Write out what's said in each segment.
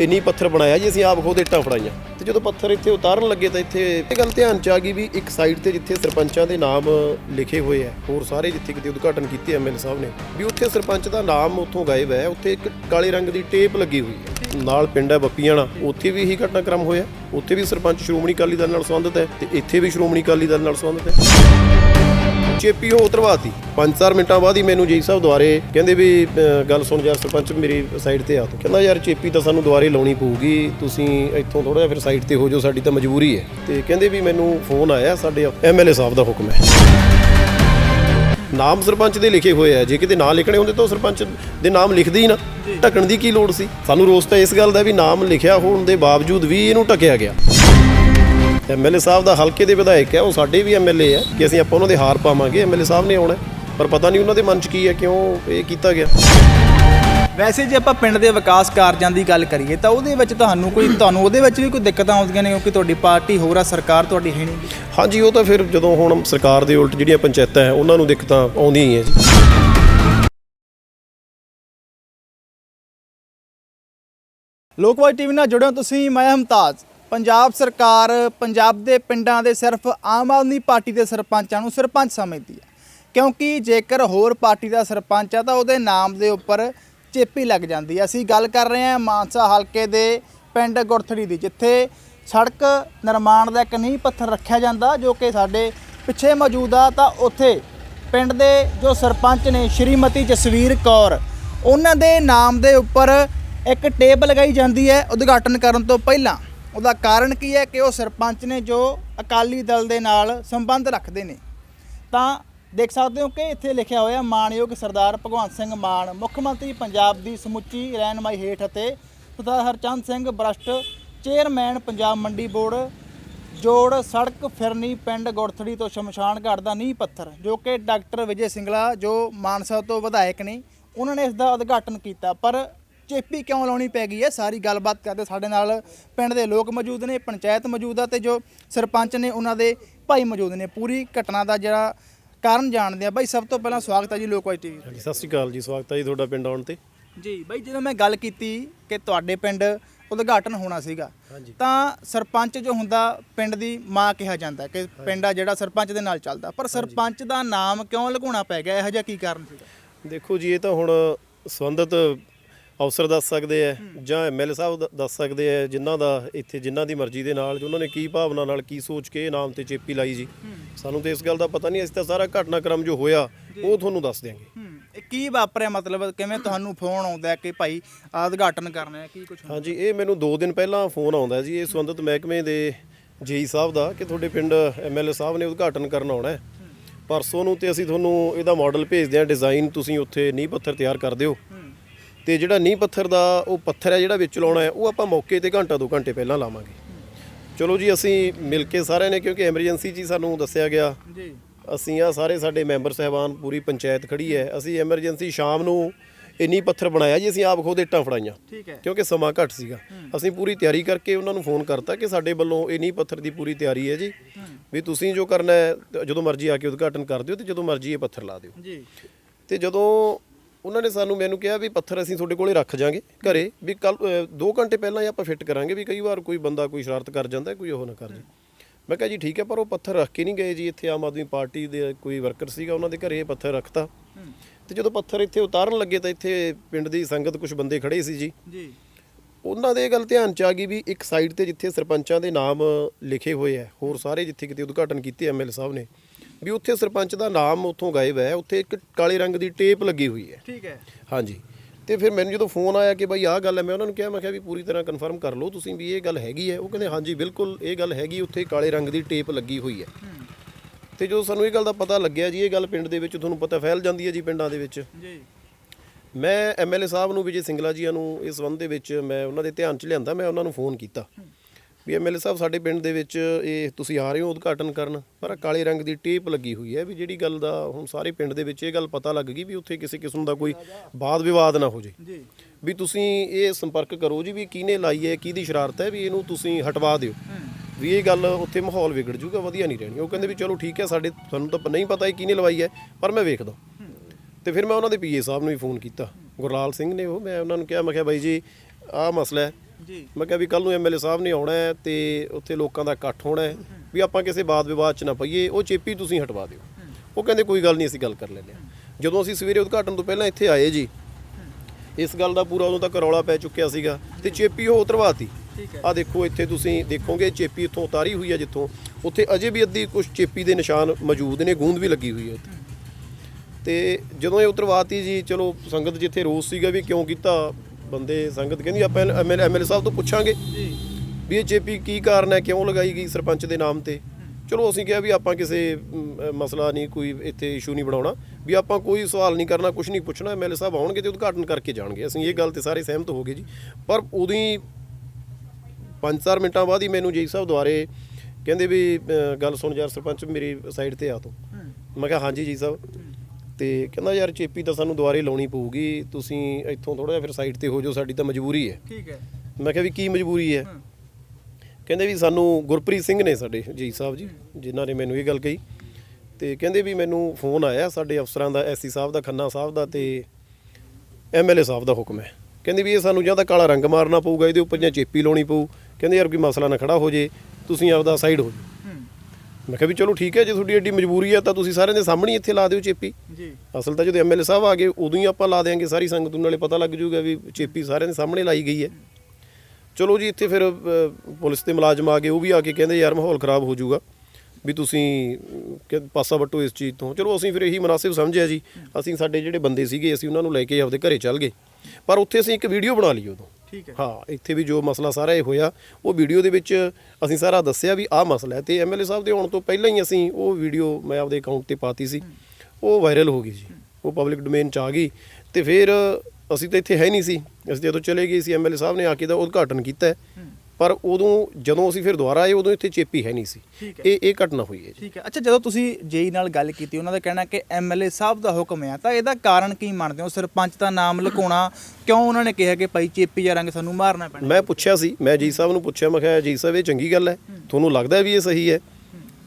ਇਹ ਨੀਂਹ ਪੱਥਰ ਬਣਾਇਆ ਜੀ, ਅਸੀਂ ਆਪ ਖੁਦ ਇੱਟਾਂ ਫੜਾਈਆਂ। ਤੇ ਜਦੋਂ ਪੱਥਰ ਇੱਥੇ ਉਤਾਰਨ ਲੱਗੇ ਤਾਂ ਇੱਥੇ ਇਹ ਗੱਲ ਧਿਆਨ ਚ ਆ ਗਈ ਵੀ ਇੱਕ ਸਾਈਡ ਤੇ ਜਿੱਥੇ ਸਰਪੰਚਾਂ ਦੇ ਨਾਮ ਲਿਖੇ ਹੋਏ ਆ, ਹੋਰ ਸਾਰੇ ਜਿੱਥੇ ਕਿਤੇ ਉਦਘਾਟਨ ਕੀਤੇ ਐਮਐਲਏ ਸਾਹਿਬ ਨੇ, ਵੀ ਉੱਥੇ ਸਰਪੰਚ ਦਾ ਨਾਮ ਉੱਥੋਂ ਗਾਇਬ ਹੈ, ਉੱਥੇ ਇੱਕ ਕਾਲੇ ਰੰਗ ਦੀ ਟੇਪ ਲੱਗੀ ਹੋਈ ਹੈ। ਨਾਲ ਪਿੰਡ ਹੈ ਬੱਪੀਆਣਾ ਉੱਥੇ ਵੀ ਇਹੀ ਘਟਨਾਕ੍ਰਮ ਹੋਇਆ, ਉੱਥੇ ਵੀ ਸਰਪੰਚ ਸ਼੍ਰੋਮਣੀ ਅਕਾਲੀ ਦਲ ਨਾਲ ਸੰਬੰਧਿਤ ਹੈ ਤੇ ਇੱਥੇ ਵੀ ਸ਼੍ਰੋਮਣੀ ਅਕਾਲੀ ਦਲ ਨਾਲ ਸੰਬੰਧਿਤ ਹੈ। ਚੇਪੀ ਉਹ ਉਤਰਵਾਤੀ। 5-4 ਮਿੰਟਾਂ ਬਾਅਦ ਹੀ ਮੈਨੂੰ ਜੀ ਸਾਹਿਬ ਦੁਆਰੇ ਕਹਿੰਦੇ ਵੀ ਗੱਲ ਸੁਣ ਯਾਰ ਸਰਪੰਚ ਮੇਰੀ ਸਾਈਡ ਤੇ ਆ ਤੂੰ। ਕਹਿੰਦਾ ਯਾਰ ਚੇਪੀ ਤਾਂ ਸਾਨੂੰ ਦੁਆਰੇ ਲਾਉਣੀ ਪਊਗੀ ਤੁਸੀਂ ਇੱਥੋਂ ਥੋੜਾ ਜਿਹਾ ਫਿਰ ਸਾਈਡ ਤੇ ਹੋ ਜਾਓ ਸਾਡੀ ਤਾਂ ਮਜਬੂਰੀ ਹੈ। ਤੇ ਕਹਿੰਦੇ ਵੀ ਮੈਨੂੰ ਫੋਨ ਆਇਆ ਸਾਡੇ ਐਮਐਲਏ ਸਾਹਿਬ ਦਾ ਹੁਕਮ ਹੈ। ਨਾਮ ਸਰਪੰਚ ਦੇ ਲਿਖੇ ਹੋਏ ਆ ਜੇ ਕਿਤੇ ਨਾਂ ਲਿਖਣੇ ਹੁੰਦੇ ਤਾਂ ਸਰਪੰਚ ਦੇ ਨਾਮ ਲਿਖਦੇ ਹੀ ਨਾ। ਢੱਕਣ ਦੀ ਕੀ ਲੋੜ ਸੀ? ਸਾਨੂੰ ਰੋਸ ਤਾਂ ਇਸ ਗੱਲ ਦਾ ਵੀ ਨਾਮ ਲਿਖਿਆ ਹੋਣ ਦੇ ਬਾਵਜੂਦ ਵੀ ਇਹਨੂੰ ਢੱਕਿਆ ਗਿਆ। ਐਮਐਲਏ ਸਾਹਿਬ ਦਾ ਹਲਕੇ ਦੇ ਵਿਧਾਇਕ ਹੈ ਉਹ ਸਾਡੇ ਵੀ ਐਮਐਲਏ ਹੈ ਕਿ ਅਸੀਂ ਆਪਾਂ ਉਹਨਾਂ ਦੇ ਹਾਰ ਪਾਵਾਂਗੇ ਐਮਐਲਏ ਸਾਹਿਬ ਨੇ ਆਉਣਾ। ਪਰ ਪਤਾ ਨਹੀਂ ਉਹਨਾਂ ਦੇ ਮਨ 'ਚ ਕੀ ਹੈ ਕਿਉਂ ਇਹ ਕੀਤਾ ਗਿਆ ਵੈਸੇ ਜੇ ਆਪਾਂ ਪਿੰਡ ਦੇ ਵਿਕਾਸ ਕਾਰਜਾਂ ਦੀ ਗੱਲ ਕਰੀਏ ਤਾਂ ਉਹਦੇ ਵਿੱਚ ਤੁਹਾਨੂੰ ਕੋਈ ਤੁਹਾਨੂੰ ਉਹਦੇ ਵਿੱਚ ਵੀ ਕੋਈ ਦਿੱਕਤਾਂ ਆਉਂਦੀਆਂ ਨੇ ਕਿਉਂਕਿ ਤੁਹਾਡੀ ਪਾਰਟੀ ਹੋਰ ਆ ਸਰਕਾਰ ਤੁਹਾਡੀ ਹੈ ਨਹੀਂ। ਹਾਂਜੀ ਉਹ ਤਾਂ ਫਿਰ ਜਦੋਂ ਹੁਣ ਸਰਕਾਰ ਦੇ ਉਲਟ ਜਿਹੜੀਆਂ ਪੰਚਾਇਤਾਂ ਹੈ ਉਹਨਾਂ ਨੂੰ ਦਿੱਕਤਾਂ ਆਉਂਦੀਆਂ ਹੀ ਹੈ ਜੀ ਲੋਕਵਾਈ ਟੀਵੀ ਨਾਲ ਜੁੜਿਓ ਤੁਸੀਂ ਮੈਂ ਹਮਤਾਜ ਪੰਜਾਬ ਸਰਕਾਰ ਪੰਜਾਬ ਦੇ ਪਿੰਡਾਂ ਦੇ ਸਿਰਫ ਆਮ ਆਦਮੀ ਪਾਰਟੀ ਦੇ ਸਰਪੰਚਾਂ ਨੂੰ ਸਰਪੰਚ ਸਮਝਦੀ ਹੈ। ਕਿਉਂਕਿ ਜੇਕਰ ਹੋਰ ਪਾਰਟੀ ਦਾ ਸਰਪੰਚ ਆ ਤਾਂ ਉਹਦੇ ਨਾਮ ਦੇ ਉੱਪਰ ਚੇਪੀ ਲੱਗ ਜਾਂਦੀ ਹੈ। ਅਸੀਂ ਗੱਲ ਕਰ ਰਹੇ ਹਾਂ ਮਾਨਸਾ ਹਲਕੇ ਦੇ ਪਿੰਡ ਗੁਰਥੜੀ ਦੀ, ਜਿੱਥੇ ਸੜਕ ਨਿਰਮਾਣ ਦਾ ਇੱਕ ਨੀਂਹ ਪੱਥਰ ਰੱਖਿਆ ਜਾਂਦਾ ਜੋ ਕਿ ਸਾਡੇ ਪਿੱਛੇ ਮੌਜੂਦ ਆ ਤਾਂ ਉੱਥੇ ਪਿੰਡ ਦੇ ਜੋ ਸਰਪੰਚ ਨੇ ਸ਼੍ਰੀਮਤੀ ਜਸਵੀਰ ਕੌਰ, ਉਹਨਾਂ ਦੇ ਨਾਮ ਦੇ ਉੱਪਰ ਇੱਕ ਟੇਪ ਲਗਾਈ ਜਾਂਦੀ ਹੈ ਉਦਘਾਟਨ ਕਰਨ ਤੋਂ ਪਹਿਲਾਂ। ਉਹਦਾ ਕਾਰਨ ਕੀ ਹੈ ਕਿ ਉਹ ਸਰਪੰਚ ਨੇ ਜੋ ਅਕਾਲੀ ਦਲ ਦੇ ਨਾਲ ਸੰਬੰਧ ਰੱਖਦੇ ਨੇ। ਤਾਂ ਦੇਖ ਸਕਦੇ ਹੋ ਕਿ ਇੱਥੇ ਲਿਖਿਆ ਹੋਇਆ ਮਾਨਯੋਗ ਸਰਦਾਰ ਭਗਵੰਤ ਸਿੰਘ ਮਾਨ, ਮੁੱਖ ਮੰਤਰੀ ਪੰਜਾਬ ਦੀ ਸਮੁੱਚੀ ਰਹਿਨਮਾਈ ਹੇਠ ਅਤੇ ਸਰਦਾਰ ਹਰਚੰਦ ਸਿੰਘ ਬ੍ਰਸਟ ਚੇਅਰਮੈਨ ਪੰਜਾਬ ਮੰਡੀ ਬੋਰਡ, ਜੋੜ ਸੜਕ ਫਿਰਨੀ ਪਿੰਡ ਗੁਰਥੜੀ ਤੋਂ ਸ਼ਮਸ਼ਾਨ ਘਾਟ ਦਾ ਨੀਂਹ ਪੱਥਰ, ਜੋ ਕਿ ਡਾਕਟਰ ਵਿਜੇ ਸਿੰਗਲਾ, ਜੋ ਮਾਨਸਾ ਤੋਂ ਵਿਧਾਇਕ ਨੇ, ਉਹਨਾਂ ਨੇ ਇਸ ਦਾ ਉਦਘਾਟਨ ਕੀਤਾ। ਪਰ ਚੇਪੀ ਕਿਉਂ ਲਾਉਣੀ ਪੈ ਗਈ ਹੈ? ਸਾਰੀ ਗੱਲਬਾਤ ਕਰਦੇ ਸਾਡੇ ਨਾਲ ਪਿੰਡ ਦੇ ਲੋਕ ਮੌਜੂਦ ਨੇ ਪੰਚਾਇਤ ਮੌਜੂਦ ਆ ਤੇ ਜੋ ਸਰਪੰਚ ਨੇ ਉਹਨਾਂ ਦੇ ਭਾਈ ਮੌਜੂਦ ਨੇ। ਪੂਰੀ ਘਟਨਾ ਦਾ ਜਿਹੜਾ ਕਾਰਨ ਜਾਣਦੇ ਆ। ਬਾਈ ਸਭ ਤੋਂ ਪਹਿਲਾਂ ਸਵਾਗਤ ਹੈ ਜੀ ਲੋਕਵਾਈ ਟੀਵੀ ਹਾਂਜੀ ਸਤਿ ਸ਼੍ਰੀ ਅਕਾਲ ਜੀ। ਸਵਾਗਤ ਹੈ ਜੀ ਤੁਹਾਡਾ ਪਿੰਡ ਆਉਣ ਤੇ। ਜੀ ਬਾਈ ਜਦੋਂ ਮੈਂ ਗੱਲ ਕੀਤੀ ਕਿ ਤੁਹਾਡੇ ਪਿੰਡ ਉਦਘਾਟਨ ਹੋਣਾ ਸੀਗਾ। ਤਾਂ ਸਰਪੰਚ ਜੋ ਹੁੰਦਾ ਪਿੰਡ ਦੀ ਮਾਂ ਕਿਹਾ ਜਾਂਦਾ ਕਿ ਪਿੰਡ ਆ ਜਿਹੜਾ ਸਰਪੰਚ ਦੇ ਨਾਲ ਚੱਲਦਾ। ਪਰ ਸਰਪੰਚ ਦਾ ਨਾਮ ਕਿਉਂ ਲਗਾਉਣਾ ਪੈ ਗਿਆ? ਇਹੋ ਜਿਹਾ ਕੀ ਕਾਰਨ ਸੀਗਾ? ਦੇਖੋ ਜੀ ਇਹ ਤਾਂ ਹੁਣ ਸੰਬੰਧਿਤ ਅਫਸਰ ਦੱਸ ਸਕਦੇ ਆ ਜਾਂ ਐਮਐਲਏ ਸਾਹਿਬ ਦ- ਦੱਸ ਸਕਦੇ ਆ ਜਿਨ੍ਹਾਂ ਦਾ ਇੱਥੇ ਜਿਨ੍ਹਾਂ ਦੀ ਮਰਜ਼ੀ ਦੇ ਨਾਲ ਉਹਨਾਂ ਨੇ ਕੀ ਭਾਵਨਾ ਨਾਲ ਕੀ ਸੋਚ ਕੇ ਇਹ ਨਾਮ ਤੇ ਚੇਪੀ ਲਾਈ ਜੀ। ਸਾਨੂੰ ਤੇ ਇਸ ਗੱਲ ਦਾ ਪਤਾ ਨਹੀਂ ਅਸੀਂ ਤਾਂ ਸਾਰਾ ਘਟਨਾਕ੍ਰਮ ਜੋ ਹੋਇਆ ਉਹ ਤੁਹਾਨੂੰ ਦੱਸ ਦਿਆਂਗੇ। ਹੂੰ। ਇਹ ਕੀ ਵਾਪਰਿਆ ਮਤਲਬ ਕਿਵੇਂ ਤੁਹਾਨੂੰ ਫੋਨ ਆਉਂਦਾ ਕਿ ਭਾਈ ਆਹ ਉਦਘਾਟਨ ਕਰਨਾ ਹੈ ਕੀ ਕੁਝ ਹਾਂਜੀ ਇਹ ਮੈਨੂੰ 2 ਦਿਨ ਪਹਿਲਾਂ ਫੋਨ ਆਉਂਦਾ ਜੀ ਇਹ ਸੰਬੰਧਿਤ ਮਹਿਕਮੇ ਦੇ ਜੇਈ ਸਾਹਿਬ ਦਾ ਕਿ ਤੁਹਾਡੇ ਪਿੰਡ ਐਮਐਲਏ ਸਾਹਿਬ ਨੇ ਉਦਘਾਟਨ ਕਰਨ ਆਉਣਾ ਹੈ। ਪਰਸੋਂ ਨੂੰ ਤੇ ਅਸੀਂ ਤੁਹਾਨੂੰ ਇਹਦਾ ਮਾਡਲ ਭੇਜਦੇ ਹਾਂ ਡਿਜ਼ਾਈਨ ਤੁਸੀਂ ਉੱਥੇ ਨੀਂਹ ਪੱਥਰ ਤਿਆਰ ਕਰ ਦਿਓ। ਤੇ ਜਿਹੜਾ ਨੀਂਹ ਪੱਥਰ ਦਾ ਉਹ ਪੱਥਰ ਹੈ ਜਿਹੜਾ ਵਿੱਚ ਲਾਉਣਾ ਹੈ ਉਹ ਆਪਾਂ ਮੌਕੇ ਤੇ ਘੰਟਾ ਦੋ ਘੰਟੇ ਪਹਿਲਾਂ ਲਾਵਾਂਗੇ। ਚਲੋ ਜੀ ਅਸੀਂ ਮਿਲ ਕੇ ਸਾਰਿਆਂ ਨੇ ਕਿਉਂਕਿ ਐਮਰਜੈਂਸੀ 'ਚ ਹੀ ਸਾਨੂੰ ਦੱਸਿਆ ਗਿਆ। ਜੀ। ਅਸੀਂ ਆ ਸਾਰੇ ਸਾਡੇ ਮੈਂਬਰ ਸਹਿਬਾਨ ਪੂਰੀ ਪੰਚਾਇਤ ਖੜੀ ਹੈ। ਅਸੀਂ ਐਮਰਜੈਂਸੀ ਸ਼ਾਮ ਨੂੰ ਇਹ ਨੀਂਹ ਪੱਥਰ ਬਣਾਇਆ ਜੀ ਅਸੀਂ ਆਪ ਖੁਦ ਇੱਟਾਂ ਫੜਾਈਆਂ। ਠੀਕ ਹੈ। ਕਿਉਂਕਿ ਸਮਾਂ ਘੱਟ ਸੀਗਾ। ਅਸੀਂ ਪੂਰੀ ਤਿਆਰੀ ਕਰਕੇ ਉਹਨਾਂ ਨੂੰ ਫੋਨ ਕਰਤਾ ਕਿ ਸਾਡੇ ਵੱਲੋਂ ਇਹ ਨੀਂਹ ਪੱਥਰ ਦੀ ਪੂਰੀ ਤਿਆਰੀ ਹੈ ਜੀ। ਵੀ ਤੁਸੀਂ ਜੋ ਕਰਨਾ ਹੈ ਜਦੋਂ ਮਰਜ਼ੀ ਆ ਕੇ ਉਦਘਾਟਨ ਕਰ ਦਿਓ ਤੇ ਜਦੋਂ ਮਰਜ਼ੀ ਇਹ ਪੱਥਰ ਲਾ ਦਿਓ। ਜੀ। ਤੇ ਜਦੋਂ ਉਹਨਾਂ ਨੇ ਸਾਨੂੰ ਮੈਨੂੰ ਕਿਹਾ ਵੀ ਪੱਥਰ ਅਸੀਂ ਤੁਹਾਡੇ ਕੋਲੇ ਰੱਖ ਜਾਾਂਗੇ ਘਰੇ ਵੀ ਕੱਲ 2 ਘੰਟੇ ਪਹਿਲਾਂ ਹੀ ਆਪਾਂ ਫਿੱਟ ਕਰਾਂਗੇ ਵੀ ਕਈ ਵਾਰ ਕੋਈ ਬੰਦਾ ਕੋਈ ਸ਼ਰਾਰਤ ਕਰ ਜਾਂਦਾ ਕੋਈ ਉਹ ਨਾ ਕਰ ਜੇ ਮੈਂ ਕਿਹਾ ਜੀ ਠੀਕ ਹੈ ਪਰ ਉਹ ਪੱਥਰ ਰੱਖ ਕੇ ਨਹੀਂ ਗਏ ਜੀ ਇੱਥੇ ਆਮ ਆਦਮੀ ਪਾਰਟੀ ਦੇ ਕੋਈ ਵਰਕਰ ਸੀਗਾ ਉਹਨਾਂ ਦੇ ਘਰੇ ਇਹ ਪੱਥਰ ਰੱਖਤਾ। ਤੇ ਜਦੋਂ ਪੱਥਰ ਇੱਥੇ ਉਤਾਰਨ ਲੱਗੇ ਤਾਂ ਇੱਥੇ ਪਿੰਡ ਦੀ ਸੰਗਤ ਕੁਝ ਬੰਦੇ ਖੜੇ ਸੀ ਜੀ। ਜੀ। ਉਹਨਾਂ ਦੇ ਇਹ ਗੱਲ ਧਿਆਨ ਚ ਆ ਗਈ ਵੀ ਇੱਕ ਸਾਈਡ ਤੇ ਜਿੱਥੇ ਸਰਪੰਚਾਂ ਦੇ ਨਾਮ ਲਿਖੇ ਹੋਏ ਆ ਹੋਰ ਸਾਰੇ ਜਿੱਥੇ ਕਿਤੇ ਉਦਘਾਟਨ ਕੀਤੇ ਐਮਐਲ ਸਾਹਿਬ ਨੇ ਵੀ ਉੱਥੇ ਸਰਪੰਚ ਦਾ ਨਾਮ ਉੱਥੋਂ ਗਾਇਬ ਹੈ ਉੱਥੇ ਇੱਕ ਕਾਲੇ ਰੰਗ ਦੀ ਟੇਪ ਲੱਗੀ ਹੋਈ ਹੈ। ਠੀਕ ਹੈ। ਹਾਂਜੀ। ਤੇ ਫਿਰ ਮੈਨੂੰ ਜਦੋਂ ਫੋਨ ਆਇਆ ਕਿ ਬਈ ਆਹ ਗੱਲ ਹੈ ਮੈਂ ਉਹਨਾਂ ਨੂੰ ਕਿਹਾ ਮੈਂ ਕਿਹਾ ਵੀ ਪੂਰੀ ਤਰ੍ਹਾਂ ਕਨਫਰਮ ਕਰ ਲਓ ਤੁਸੀਂ ਵੀ ਇਹ ਗੱਲ ਹੈਗੀ ਹੈ। ਉਹ ਕਹਿੰਦੇ ਹਾਂਜੀ ਬਿਲਕੁਲ ਇਹ ਗੱਲ ਹੈਗੀ ਉੱਥੇ ਕਾਲੇ ਰੰਗ ਦੀ ਟੇਪ ਲੱਗੀ ਹੋਈ ਹੈ। ਤੇ ਜਦੋਂ ਸਾਨੂੰ ਇਹ ਗੱਲ ਦਾ ਪਤਾ ਲੱਗਿਆ ਜੀ ਇਹ ਗੱਲ ਪਿੰਡ ਦੇ ਵਿੱਚ ਤੁਹਾਨੂੰ ਪਤਾ ਫੈਲ ਜਾਂਦੀ ਹੈ ਜੀ ਪਿੰਡਾਂ ਦੇ ਵਿੱਚ। ਜੀ। ਮੈਂ ਐਮਐਲਏ ਸਾਹਿਬ ਨੂੰ ਵਿਜੇ ਸਿੰਗਲਾ ਜੀਆਂ ਨੂੰ ਇਸ ਸੰਬੰਧ ਦੇ ਵਿੱਚ ਮੈਂ ਉਹਨਾਂ ਦੇ ਧਿਆਨ 'ਚ ਲਿਆਂਦਾ ਮੈਂ ਉਹਨਾਂ ਨੂੰ ਫੋਨ ਕੀਤਾ। ਵੀ ਐਮਐਲਏ ਸਾਹਿਬ ਸਾਡੇ ਪਿੰਡ ਦੇ ਵਿੱਚ ਇਹ ਤੁਸੀਂ ਆ ਰਹੇ ਹੋ ਉਦਘਾਟਨ ਕਰਨ ਪਰ ਕਾਲੇ ਰੰਗ ਦੀ ਟੇਪ ਲੱਗੀ ਹੋਈ ਹੈ ਵੀ ਜਿਹੜੀ ਗੱਲ ਦਾ ਹੁਣ ਸਾਰੇ ਪਿੰਡ ਦੇ ਵਿੱਚ ਇਹ ਗੱਲ ਪਤਾ ਲੱਗ ਗਈ ਵੀ ਉੱਥੇ ਕਿਸੇ ਕਿਸਮ ਦਾ ਕੋਈ ਬਾਦ ਵਿਵਾਦ ਨਾ ਹੋ ਜੇ। ਜੀ। ਵੀ ਤੁਸੀਂ ਇਹ ਸੰਪਰਕ ਕਰੋ ਜੀ ਵੀ ਕਿਹਨੇ ਲਾਈ ਹੈ ਕਿਹਦੀ ਸ਼ਰਾਰਤ ਹੈ ਵੀ ਇਹਨੂੰ ਤੁਸੀਂ ਹਟਵਾ ਦਿਓ। ਵੀ ਇਹ ਗੱਲ ਉੱਥੇ ਮਾਹੌਲ ਵਿਗੜ ਜੂਗਾ ਵਧੀਆ ਨਹੀਂ ਰਹਿਣੀ। ਉਹ ਕਹਿੰਦੇ ਵੀ ਚਲੋ ਠੀਕ ਹੈ ਸਾਡੇ ਤੁਹਾਨੂੰ ਤਾਂ ਨਹੀਂ ਪਤਾ ਇਹ ਕਿਹਨੇ ਲਵਾਈ ਹੈ ਪਰ ਮੈਂ ਵੇਖਦਾ। ਤੇ ਫਿਰ ਮੈਂ ਉਹਨਾਂ ਦੇ ਪੀਏ ਸਾਹਿਬ ਨੂੰ ਵੀ ਫੋਨ ਕੀਤਾ। ਗੁਰਲਾਲ ਸਿੰਘ ਨੇ ਉਹ ਮੈਂ ਉਹਨਾਂ ਨੂੰ ਕਿਹਾ ਮੈਂ ਕਿਹਾ ਬਾਈ ਜੀ ਆਹ ਮਸਲਾ ਹੈ ਜੀ। ਮੈਂ ਕਿਹਾ ਵੀ ਕੱਲ ਨੂੰ ਐਮਐਲਏ ਸਾਹਿਬ ਨੇ ਆਉਣਾ ਹੈ ਤੇ ਉੱਥੇ ਲੋਕਾਂ ਦਾ ਇਕੱਠ ਹੋਣਾ ਹੈ ਵੀ ਆਪਾਂ ਕਿਸੇ ਬਾਤ ਵਿਵਾਦ 'ਚ ਨਾ ਪਈਏ ਉਹ ਚੇਪੀ ਤੁਸੀਂ ਹਟਵਾ ਦਿਓ। ਉਹ ਕਹਿੰਦੇ ਕੋਈ ਗੱਲ ਨਹੀਂ ਅਸੀਂ ਗੱਲ ਕਰ ਲੈਂਦੇ ਹਾਂ। ਜਦੋਂ ਅਸੀਂ ਸਵੇਰੇ ਉਦਘਾਟਨ ਤੋਂ ਪਹਿਲਾਂ ਇੱਥੇ ਆਏ ਜੀ ਇਸ ਗੱਲ ਦਾ ਪੂਰਾ ਉਦੋਂ ਤੱਕ ਰੌਲਾ ਪੈ ਚੁੱਕਿਆ ਸੀਗਾ ਤੇ ਚੇਪੀ ਉਹ ਉਤਰਵਾਤੀ। ਆ ਦੇਖੋ ਇੱਥੇ ਤੁਸੀਂ ਦੇਖੋਗੇ ਚੇਪੀ ਇੱਥੋਂ ਉਤਾਰੀ ਹੋਈ ਹੈ ਜਿੱਥੋਂ। ਉੱਥੇ ਅਜੇ ਵੀ ਅੱਧੀ ਕੁਝ ਚੇਪੀ ਦੇ ਨਿਸ਼ਾਨ ਮੌਜੂਦ ਨੇ ਗੂੰਦ ਵੀ ਲੱਗੀ ਹੋਈ ਹੈ ਉੱਥੇ। ਤੇ ਜਦੋਂ ਇਹ ਉਤਰਵਾਤੀ ਜੀ ਚਲੋ ਸੰਗਤ ਜਿੱਥੇ ਰੋਸ ਸੀਗਾ ਵੀ ਕਿਉਂ ਕੀਤਾ ਬੰਦੇ ਸੰਗਤ ਕਹਿੰਦੀ ਆਪਾਂ ਐਮਐਲਏ ਸਾਹਿਬ ਤੋਂ ਪੁੱਛਾਂਗੇ ਜੀ। ਵੀ ਇਹ ਚੇਪੀ ਕੀ ਕਾਰਨ ਹੈ ਕਿਉਂ ਲਗਾਈ ਗਈ ਸਰਪੰਚ ਦੇ ਨਾਮ ਤੇ? ਚਲੋ ਅਸੀਂ ਕਿਹਾ ਵੀ ਆਪਾਂ ਕਿਸੇ ਮਸਲਾ ਨਹੀਂ ਕੋਈ ਇੱਥੇ ਇਸ਼ੂ ਨਹੀਂ ਬਣਾਉਣਾ ਵੀ ਆਪਾਂ ਕੋਈ ਸਵਾਲ ਨਹੀਂ ਕਰਨਾ ਕੁਝ ਨਹੀਂ ਪੁੱਛਣਾ ਐਮਐਲਏ ਸਾਹਿਬ ਆਉਣਗੇ ਤੇ ਉਦਘਾਟਨ ਕਰਕੇ ਜਾਣਗੇ। ਅਸੀਂ ਇਹ ਗੱਲ ਤੇ ਸਾਰੇ ਸਹਿਮਤ ਹੋ ਗਏ ਜੀ। ਪਰ ਉਦੋਂ ਹੀ 5-4 ਮਿੰਟਾਂ ਬਾਅਦ ਹੀ ਮੈਨੂੰ ਜੀ ਸਾਹਿਬ ਦੁਆਰੇ ਕਹਿੰਦੇ ਵੀ ਗੱਲ ਸੁਣ ਯਾਰ ਸਰਪੰਚ ਮੇਰੀ ਸਾਈਡ ਤੇ ਆ ਤੂੰ। ਮੈਂ ਕਿਹਾ ਹਾਂਜੀ ਜੀ ਸਾਹਿਬ। ਤੇ ਕਹਿੰਦਾ ਯਾਰ ਚੇਪੀ ਤਾਂ ਸਾਨੂੰ ਦੁਆਰੇ ਲਾਉਣੀ ਪਊਗੀ ਤੁਸੀਂ ਇੱਥੋਂ ਥੋੜਾ ਜਿਹਾ ਫਿਰ ਸਾਈਡ ਤੇ ਹੋ ਜਾਓ ਸਾਡੀ ਤਾਂ ਮਜਬੂਰੀ ਹੈ। ਠੀਕ ਹੈ। ਮੈਂ ਕਿਹਾ ਵੀ ਕੀ ਮਜਬੂਰੀ ਹੈ। ਕਹਿੰਦੇ ਵੀ ਸਾਨੂੰ ਗੁਰਪ੍ਰੀਤ ਸਿੰਘ ਨੇ ਸਾਡੇ ਜੀ ਸਾਹਿਬ ਜੀ ਜਿਨ੍ਹਾਂ ਨੇ ਮੈਨੂੰ ਇਹ ਗੱਲ ਕਹੀ। ਤੇ ਕਹਿੰਦੇ ਵੀ ਮੈਨੂੰ ਫੋਨ ਆਇਆ ਸਾਡੇ ਅਫਸਰਾਂ ਦਾ ਐਸਸੀ ਸਾਹਿਬ ਦਾ ਖੰਨਾ ਸਾਹਿਬ ਦਾ ਤੇ ਐਮਐਲਏ ਸਾਹਿਬ ਦਾ ਹੁਕਮ ਹੈ। ਕਹਿੰਦੇ ਵੀ ਇਹ ਸਾਨੂੰ ਜਾਂ ਤਾਂ ਕਾਲਾ ਰੰਗ ਮਾਰਨਾ ਪਊਗਾ ਇਹਦੇ ਉੱਪਰ ਜਾਂ ਚੇਪੀ ਲਾਉਣੀ ਪਊ। ਕਹਿੰਦੇ ਯਾਰ ਕੋਈ ਮਸਲਾ ਨਾ ਖੜਾ ਹੋ ਜੇ ਤੁਸੀਂ ਆਪਦਾ ਸਾਈਡ ਹੋ ਜਾਓ। ਮੈਂ ਕਿਹਾ ਵੀ ਚਲੋ ਠੀਕ ਹੈ ਜੇ ਤੁਹਾਡੀ ਐਡੀ ਮਜਬੂਰੀ ਹੈ ਤਾਂ ਤੁਸੀਂ ਸਾਰਿਆਂ ਦੇ ਸਾਹਮਣੇ ਇੱਥੇ ਲਾ ਦਿਓ ਚੇਪੀ। ਜੀ। ਅਸਲ ਤਾਂ ਜਦੋਂ ਐਮਐਲਏ ਸਾਹਿਬ ਆ ਗਏ ਉਦੋਂ ਹੀ ਆਪਾਂ ਲਾ ਦੇਾਂਗੇ ਸਾਰੀ ਸੰਗਤ ਨੂੰ ਨਾਲੇ ਪਤਾ ਲੱਗ ਜਾਊਗਾ ਵੀ ਚੇਪੀ ਸਾਰਿਆਂ ਦੇ ਸਾਹਮਣੇ ਲਾਈ ਗਈ ਹੈ। ਚਲੋ ਜੀ ਇੱਥੇ ਫਿਰ ਪੁਲਿਸ ਦੇ ਮੁਲਾਜ਼ਮ ਆ ਗਏ ਉਹ ਵੀ ਆ ਕੇ ਕਹਿੰਦੇ ਯਾਰ ਮਾਹੌਲ ਖਰਾਬ ਹੋ ਜਾਊਗਾ ਵੀ ਤੁਸੀਂ ਪਾਸਾ ਵੱਟੋ ਇਸ ਚੀਜ਼ ਤੋਂ। ਚਲੋ ਅਸੀਂ ਫਿਰ ਇਹੀ ਮੁਨਾਸਿਬ ਸਮਝਿਆ ਜੀ ਅਸੀਂ ਸਾਡੇ ਜਿਹੜੇ ਬੰਦੇ ਸੀਗੇ ਅਸੀਂ ਉਹਨਾਂ ਨੂੰ ਲੈ ਕੇ ਆਪਦੇ ਘਰੇ ਚੱਲ ਗਏ। ਪਰ ਉੱਥੇ ਅਸੀਂ ਇੱਕ ਵੀਡੀਓ ਬਣਾ ਲਈ ਉਦੋਂ। ਠੀਕ ਹੈ। ਹਾਂ, ਇੱਥੇ ਵੀ ਜੋ ਮਸਲਾ ਸਾਰਾ ਇਹ ਹੋਇਆ, ਉਹ ਵੀਡੀਓ ਦੇ ਵਿੱਚ ਅਸੀਂ ਸਾਰਾ ਦੱਸਿਆ ਵੀ ਆਹ ਮਸਲਾ ਹੈ ਤੇ ਐਮਐਲਏ ਸਾਹਿਬ ਦੇ ਆਉਣ ਤੋਂ ਪਹਿਲਾਂ ਹੀ ਅਸੀਂ ਉਹ ਵੀਡੀਓ ਮੈਂ ਆਪਦੇ ਅਕਾਊਂਟ ਤੇ ਪਾਤੀ ਸੀ। ਉਹ ਵਾਇਰਲ ਹੋ ਗਈ ਜੀ ਉਹ ਪਬਲਿਕ ਡੋਮੇਨ ਚ ਆ ਗਈ ਤੇ ਫਿਰ ਅਸੀਂ ਤਾਂ ਇੱਥੇ ਹੈ ਨਹੀਂ ਸੀ। ਅਸੀਂ ਜਦੋਂ ਚਲੇ ਗਏ ਸੀ ਐਮਐਲਏ ਸਾਹਿਬ ਨੇ ਆ ਕੇ ਦਾ ਉਦਘਾਟਨ ਕੀਤਾ ਹੈ। ਪਰ ਉਦੋਂ ਜਦੋਂ ਅਸੀਂ ਫਿਰ ਦੁਬਾਰਾ ਆਏ ਉਦੋਂ ਇੱਥੇ ਚੇਪੀ ਹੈ ਨਹੀਂ ਸੀ। ਇਹ ਇਹ ਘਟਨਾ ਹੋਈ ਹੈ ਜੀ। ਠੀਕ ਹੈ। ਅੱਛਾ ਜਦੋਂ ਤੁਸੀਂ ਜੇਈ ਨਾਲ ਗੱਲ ਕੀਤੀ ਉਹਨਾਂ ਦਾ ਕਹਿਣਾ ਕਿ ਐਮਐਲਏ ਸਾਹਿਬ ਦਾ ਹੁਕਮ ਹੈ ਤਾਂ ਇਹਦਾ ਕਾਰਨ ਕੀ ਮੰਨਦੇ ਹੋ? ਸਰਪੰਚ ਦਾ ਨਾਮ ਲੁਕਾਉਣਾ ਕਿਉਂ ਉਹਨਾਂ ਨੇ ਕਿਹਾ ਕਿ ਭਾਈ ਚੇਪੀ ਜਾਂ ਰੰਗ ਸਾਨੂੰ ਮਾਰਨਾ ਪੈਣਾ? ਮੈਂ ਪੁੱਛਿਆ ਸੀ ਮੈਂ ਜੀ ਸਾਹਿਬ ਨੂੰ ਪੁੱਛਿਆ ਮੈਂ ਕਿਹਾ ਜੀ ਸਾਹਿਬ ਇਹ ਚੰਗੀ ਗੱਲ ਹੈ। ਤੁਹਾਨੂੰ ਲੱਗਦਾ ਵੀ ਇਹ ਸਹੀ ਹੈ?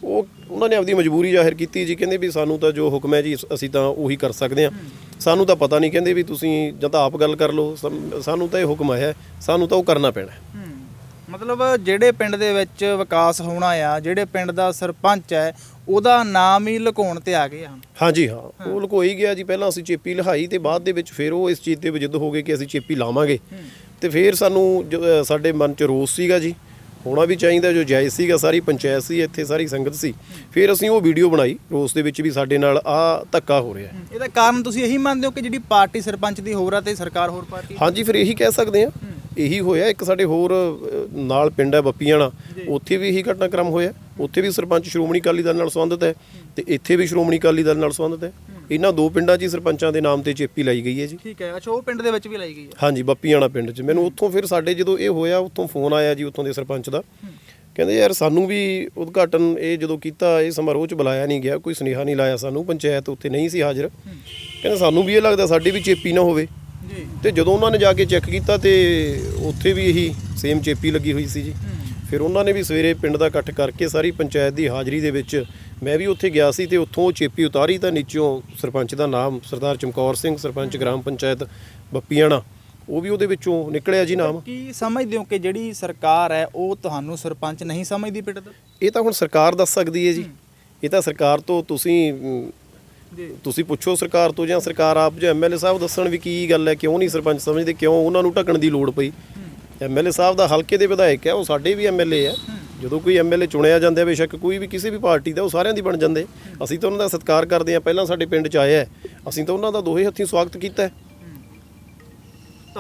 ਉਹ ਉਹਨਾਂ ਨੇ ਆਪਦੀ ਮਜਬੂਰੀ ਜ਼ਾਹਿਰ ਕੀਤੀ ਜੀ ਕਹਿੰਦੇ ਵੀ ਸਾਨੂੰ ਤਾਂ ਜੋ ਹੁਕਮ ਹੈ ਜੀ ਅਸੀਂ ਤਾਂ ਉਹੀ ਕਰ ਸਕਦੇ ਹਾਂ। ਸਾਨੂੰ ਤਾਂ ਪਤਾ ਨਹੀਂ ਕਹਿੰਦੇ ਵੀ ਤੁਸੀਂ ਜਾਂ ਤਾਂ ਆਪ ਗੱਲ ਕਰ ਲਓ ਸਾਨੂੰ ਤਾਂ ਇਹ ਹੁਕਮ ਆਇਆ ਸਾਨੂੰ ਤਾਂ ਉਹ ਕਰਨਾ ਪੈਣਾ। ਮਤਲਬ ਜਿਹੜੇ ਪਿੰਡ ਦੇ ਵਿੱਚ ਵਿਕਾਸ ਹੋਣਾ ਆ ਜਿਹੜੇ ਪਿੰਡ ਦਾ ਸਰਪੰਚ ਹੈ ਉਹਦਾ ਨਾਮ ਹੀ ਲੁਕਾਉਣ ਤੇ ਆ ਗਏ ਆ ਹਾਂਜੀ ਹਾਂ। ਉਹ ਲੁਕੋਈ ਗਿਆ ਜੀ ਪਹਿਲਾਂ ਅਸੀਂ ਚੇਪੀ ਲਹਾਈ ਤੇ ਬਾਅਦ ਦੇ ਵਿੱਚ ਫਿਰ ਉਹ ਇਸ ਚੀਜ਼ ਤੇ ਵਿਜਿੱਦ ਹੋ ਗਏ ਕਿ ਅਸੀਂ ਚੇਪੀ ਲਾਵਾਂਗੇ। ਤੇ ਫਿਰ ਸਾਨੂੰ ਸਾਡੇ ਮਨ 'ਚ ਰੋਸ ਸੀਗਾ ਜੀ। ਹੋਣਾ ਵੀ ਚਾਹੀਦਾ ਜੋ ਜਾਇਜ਼ ਸੀਗਾ ਸਾਰੀ ਪੰਚਾਇਤ ਸੀ ਇੱਥੇ ਸਾਰੀ ਸੰਗਤ ਸੀ। ਫਿਰ ਅਸੀਂ ਉਹ ਵੀਡੀਓ ਬਣਾਈ ਰੋਸ ਦੇ ਵਿੱਚ ਵੀ ਸਾਡੇ ਨਾਲ ਆ ਧੱਕਾ ਹੋ ਰਿਹਾ। ਇਹਦਾ ਕਾਰਨ ਤੁਸੀਂ ਇਹੀ ਮੰਨਦੇ ਹੋ ਕਿ ਜਿਹੜੀ ਪਾਰਟੀ ਸਰਪੰਚ ਦੀ ਹੋਰ ਆ ਤੇ ਸਰਕਾਰ ਹੋਰ ਪਾਰਟੀ? ਹਾਂਜੀ ਫਿਰ ਇਹੀ ਕਹਿ ਸਕਦੇ ਆ ਇਹੀ ਹੋਇਆ ਇੱਕ ਸਾਡੇ ਹੋਰ ਨਾਲ ਪਿੰਡ ਹੈ ਬੱਪੀਆਣਾ ਉੱਥੇ ਵੀ ਇਹੀ ਘਟਨਾਕ੍ਰਮ ਹੋਇਆ। ਉੱਥੇ ਵੀ ਸਰਪੰਚ ਸ਼੍ਰੋਮਣੀ ਅਕਾਲੀ ਦਲ ਨਾਲ ਸੰਬੰਧਿਤ ਹੈ ਤੇ ਇੱਥੇ ਵੀ ਸ਼੍ਰੋਮਣੀ ਅਕਾਲੀ ਦਲ ਨਾਲ ਸੰਬੰਧਿਤ ਹੈ। ਇਹਨਾਂ ਦੋ ਪਿੰਡਾਂ 'ਚ ਹੀ ਸਰਪੰਚਾਂ ਦੇ ਨਾਮ ਤੇ ਚੇਪੀ ਲਾਈ ਗਈ ਹੈ ਜੀ। ਠੀਕ ਹੈ ਅੱਛਾ ਉਹ ਪਿੰਡ ਦੇ ਵਿੱਚ ਵੀ ਲਾਈ ਗਈ ਹੈ। ਹਾਂਜੀ ਬੱਪੀਆਣਾ ਪਿੰਡ 'ਚ। ਮੈਨੂੰ ਉੱਥੋਂ ਫਿਰ ਸਾਡੇ ਜਦੋਂ ਇਹ ਹੋਇਆ ਉੱਥੋਂ ਫੋਨ ਆਇਆ ਜੀ ਉੱਥੋਂ ਦੇ ਸਰਪੰਚ ਦਾ। ਕਹਿੰਦੇ ਯਾਰ ਸਾਨੂੰ ਵੀ ਉਦਘਾਟਨ ਇਹ ਜਦੋਂ ਕੀਤਾ ਇਹ ਸਮਾਰੋਹ 'ਚ ਬੁਲਾਇਆ ਨਹੀਂ ਗਿਆ ਕੋਈ ਸੁਨੇਹਾ ਨਹੀਂ ਲਾਇਆ ਸਾਨੂੰ ਪੰਚਾਇਤ ਉੱਥੇ ਨਹੀਂ ਸੀ ਹਾਜ਼ਰ। ਕਹਿੰਦੇ ਸਾਨੂੰ ਵੀ ਇਹ ਲੱਗਦਾ ਸਾਡੀ ਵੀ ਚੇਪੀ ਨਾ ਹੋਵੇ। ਜੀ। ਤੇ ਜਦੋਂ ਉਹਨਾਂ ਨੇ ਜਾ ਕੇ ਚੈੱਕ ਕੀਤਾ ਤੇ ਉੱਥੇ ਵੀ ਇਹੀ ਸੇਮ ਚੇਪੀ ਲੱਗੀ ਹੋਈ ਸੀ ਜੀ। ਫਿਰ ਉਹਨਾਂ ਨੇ ਵੀ ਸਵੇਰੇ ਪਿੰਡ ਦਾ ਇਕੱਠ ਕਰਕੇ ਸਾਰੀ ਪੰਚਾਇਤ ਦੀ ਹਾਜ਼ਰੀ ਦੇ ਵਿੱਚ ਮੈਂ ਵੀ ਉੱਥੇ ਗਿਆ ਸੀ ਤੇ ਉੱਥੋਂ ਉਹ ਚੇਪੀ ਉਤਾਰੀ ਤਾਂ ਨੀਚੋਂ ਸਰਪੰਚ ਦਾ ਨਾਮ ਸਰਦਾਰ ਚਮਕੌਰ ਸਿੰਘ ਸਰਪੰਚ ਗ੍ਰਾਮ ਪੰਚਾਇਤ ਬੱਪੀਆਣਾ। ਉਹ ਵੀ ਉਹਦੇ ਵਿੱਚੋਂ ਨਿਕਲਿਆ ਜੀ ਨਾਮ। ਕੀ ਸਮਝਦੇ ਹੋ ਕਿ ਜਿਹੜੀ ਸਰਕਾਰ ਹੈ ਉਹ ਤੁਹਾਨੂੰ ਸਰਪੰਚ ਨਹੀਂ ਸਮਝਦੀ ਪਿੰਡ ਦਾ? ਇਹ ਤਾਂ ਹੁਣ ਸਰਕਾਰ ਦੱਸ ਸਕਦੀ ਹੈ ਜੀ। ਇਹ ਤਾਂ ਸਰਕਾਰ ਤੋਂ ਤੁਸੀਂ ਤੁਸੀਂ ਪੁੱਛੋ ਸਰਕਾਰ ਤੋਂ ਜਾਂ ਸਰਕਾਰ ਆਪ ਜਾਂ ਐਮਐਲਏ ਸਾਹਿਬ ਦੱਸਣ ਵੀ ਕੀ ਗੱਲ ਹੈ ਕਿਉਂ ਨਹੀਂ ਸਰਪੰਚ ਸਮਝਦੇ ਕਿਉਂ ਉਹਨਾਂ ਨੂੰ ਢਕਣ ਦੀ ਲੋੜ ਪਈ। ਐਮਐਲਏ ਸਾਹਿਬ ਦਾ ਹਲਕੇ ਦੇ ਵਿਧਾਇਕ ਹੈ ਉਹ ਸਾਡੇ ਵੀ ਐਮਐਲਏ ਹੈ। ਜਦੋਂ ਕੋਈ ਐਮਐਲਏ ਚੁਣਿਆ ਜਾਂਦਾ ਬੇਸ਼ੱਕ ਕੋਈ ਵੀ ਕਿਸੇ ਵੀ ਪਾਰਟੀ ਦਾ ਉਹ ਸਾਰਿਆਂ ਦੀ ਬਣ ਜਾਂਦੇ। ਅਸੀਂ ਤਾਂ ਉਹਨਾਂ ਦਾ ਸਤਿਕਾਰ ਕਰਦੇ ਹਾਂ ਪਹਿਲਾਂ ਸਾਡੇ ਪਿੰਡ 'ਚ ਆਇਆ। ਅਸੀਂ ਤਾਂ ਉਹਨਾਂ ਦਾ ਦੋਹੇ ਹੱਥੀਂ ਸਵਾਗਤ ਕੀਤਾ ਹੈ।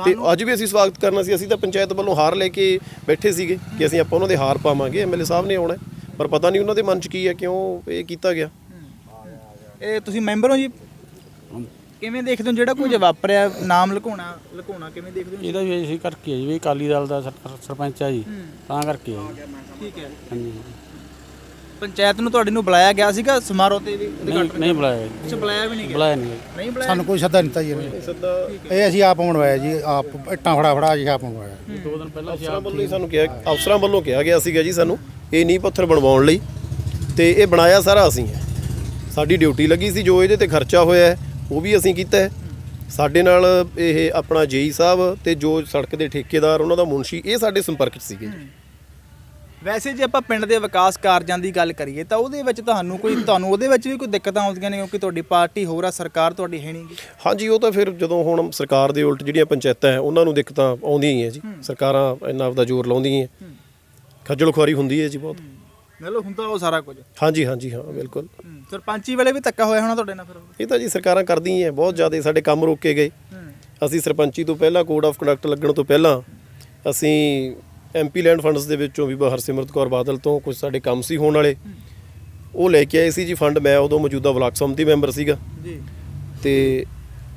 ਤੇ ਅੱਜ ਵੀ ਅਸੀਂ ਸਵਾਗਤ ਕਰਨਾ ਸੀ ਅਸੀਂ ਤਾਂ ਪੰਚਾਇਤ ਵੱਲੋਂ ਹਾਰ ਲੈ ਕੇ ਬੈਠੇ ਸੀਗੇ ਕਿ ਅਸੀਂ ਆਪਾਂ ਉਹਨਾਂ ਦੇ ਹਾਰ ਪਾਵਾਂਗੇ। ਐਮਐਲਏ ਸਾਹਿਬ ਨੇ ਆਉਣਾ। ਪਰ ਪਤਾ ਨਹੀਂ ਉਹਨਾਂ ਦੇ ਮਨ 'ਚ ਕੀ ਹੈ ਕਿਉਂ ਇਹ ਕੀਤਾ ਗਿਆ। ਇਹ ਤੁਸੀਂ ਮੈਂਬਰ ਹੋ ਜੀ? ਕਿਵੇਂ ਦੇਖਦੇ ਹੋ ਜਿਹੜਾ ਕੁਝ ਵਾਪਰਿਆ ਨਾਮ ਲੁਕਾਉਣਾ ਲੁਕਾਉਣਾ ਕਿਵੇਂ ਦੇਖਦੇ ਹੋ? ਇਹਦਾ ਵੀ ਅਸੀਂ ਕਰਕੇ ਆਏ ਜੀ ਵੀ ਅਕਾਲੀ ਦਲ ਦਾ ਸਰ- ਸਰਪੰਚ ਆ ਜੀ ਤਾਂ ਕਰਕੇ ਆ ਜੀ ਠੀਕ ਹੈ। ਹਾਂਜੀ। ਪੰਚਾਇਤ ਨੂੰ ਤੁਹਾਡੇ ਨੂੰ ਬੁਲਾਇਆ ਗਿਆ ਸੀਗਾ? ਸਮਾਰੋਹ ਤੇ ਵੀ ਨਹੀਂ ਨਹੀਂ ਬੁਲਾਇਆ ਜੀ। ਅੱਛਾ ਬੁਲਾਇਆ ਵੀ ਨਹੀਂ ਗਿਆ? ਬੁਲਾਇਆ ਨਹੀਂ। ਜੀ। ਨਹੀਂ ਬੁਲਾਇਆ? ਸਾਨੂੰ ਕੋਈ ਸੱਦਾ ਨਹੀਂ ਦਿੱਤਾ ਜੀ ਇਹਨੇ। ਸੱਦਾ ਇਹ ਅਸੀਂ ਆਪ ਮੰਗਵਾਇਆ ਜੀ ਆਪ ਇੱਟਾਂ ਫੜਾ ਫੜਾ ਜੀ ਆਪ ਮੰਗਵਾਇਆ ਦੋ ਦਿਨ ਪਹਿਲਾਂ ਅਸੀਂ ਅਫਸਰਾਂ ਵੱਲੋਂ ਹੀ ਸਾਨੂੰ ਕਿਹਾ ਅਫਸਰਾਂ ਵੱਲੋਂ ਕਿਹਾ ਗਿਆ ਸੀਗਾ ਜੀ ਸਾਨੂੰ ਇਹ ਨੀਂਹ ਪੱਥਰ ਬਣਵਾਉਣ ਲਈ ਤੇ ਇਹ ਬਣਾਇਆ ਸਾਰਾ ਅਸੀਂ। ਹੈ ਸਾਡੀ ਡਿਊਟੀ ਲੱਗੀ ਸੀ ਜੋ ਇਹਦੇ ਤੇ ਖਰਚਾ ਹੋਇਆ ਹੈ। ਉਹ ਵੀ ਅਸੀਂ ਕੀਤਾ ਹੈ। ਸਾਡੇ ਨਾਲ ਇਹ ਆਪਣਾ ਜੇਈ ਸਾਹਿਬ ਤੇ ਜੋ ਸੜਕ ਦੇ ਠੇਕੇਦਾਰ ਉਹਨਾਂ ਦਾ ਮੁਨਸ਼ੀ ਇਹ ਸਾਡੇ ਸੰਪਰਕ 'ਚ ਸੀਗੇ। ਜੀ ਵੈਸੇ ਜੇ ਆਪਾਂ ਪਿੰਡ ਦੇ ਵਿਕਾਸ ਕਾਰਜਾਂ ਦੀ ਗੱਲ ਕਰੀਏ ਤਾਂ ਉਹਦੇ ਵਿੱਚ ਤੁਹਾਨੂੰ ਕੋਈ ਤੁਹਾਨੂੰ ਉਹਦੇ ਵਿੱਚ ਵੀ ਕੋਈ ਦਿੱਕਤਾਂ ਆਉਂਦੀਆਂ ਨੇ ਕਿਉਂਕਿ ਤੁਹਾਡੀ ਪਾਰਟੀ ਹੋਰ ਆ ਸਰਕਾਰ ਤੁਹਾਡੀ ਹੈ ਨਹੀਂਗੀ ਹਾਂਜੀ ਉਹ ਤਾਂ ਫਿਰ ਜਦੋਂ ਹੁਣ ਸਰਕਾਰ ਦੇ ਉਲਟ ਜਿਹੜੀਆਂ ਪੰਚਾਇਤਾਂ ਹੈ ਉਹਨਾਂ ਨੂੰ ਦਿੱਕਤਾਂ ਆਉਂਦੀਆਂ ਹੀ ਹੈ ਜੀ। ਸਰਕਾਰਾਂ ਇੰਨਾ ਆਪਦਾ ਜ਼ੋਰ ਲਾਉਂਦੀਆਂ ਖੱਜਲ ਖੁਆਰੀ ਹੁੰਦੀ ਹੈ ਜੀ ਬਹੁਤ। ਮਤਲਬ ਹੁੰਦਾ ਉਹ ਸਾਰਾ ਕੁਝ। ਹਾਂਜੀ ਹਾਂਜੀ ਹਾਂ ਬਿਲਕੁਲ। ਸਰਪੰਚੀ ਵੇਲੇ ਵੀ ਧੱਕਾ ਹੋਇਆ ਹੋਣਾ ਤੁਹਾਡੇ ਨਾਲ ਫਿਰ ਇਹ ਤਾਂ ਜੀ ਸਰਕਾਰਾਂ ਕਰਦੀਆਂ ਹੀ ਹੈ ਬਹੁਤ ਜ਼ਿਆਦਾ ਸਾਡੇ ਕੰਮ ਰੋਕੇ ਗਏ। ਅਸੀਂ ਸਰਪੰਚੀ ਤੋਂ ਪਹਿਲਾਂ ਕੋਡ ਆਫ ਕੰਡਕਟ ਲੱਗਣ ਤੋਂ ਪਹਿਲਾਂ ਅਸੀਂ ਐਮਪੀ ਲੈਂਡ ਫੰਡਸ ਦੇ ਵਿੱਚੋਂ ਵੀ ਹਰਸਿਮਰਤ ਕੌਰ ਬਾਦਲ ਤੋਂ ਕੁਝ ਸਾਡੇ ਕੰਮ ਸੀ ਹੋਣ ਵਾਲੇ। ਉਹ ਲੈ ਕੇ ਆਏ ਸੀ ਜੀ ਫੰਡ ਮੈਂ ਉਦੋਂ ਮੌਜੂਦਾ ਬਲਾਕ ਸਮਿਤੀ ਮੈਂਬਰ ਸੀਗਾ। ਜੀ। ਤੇ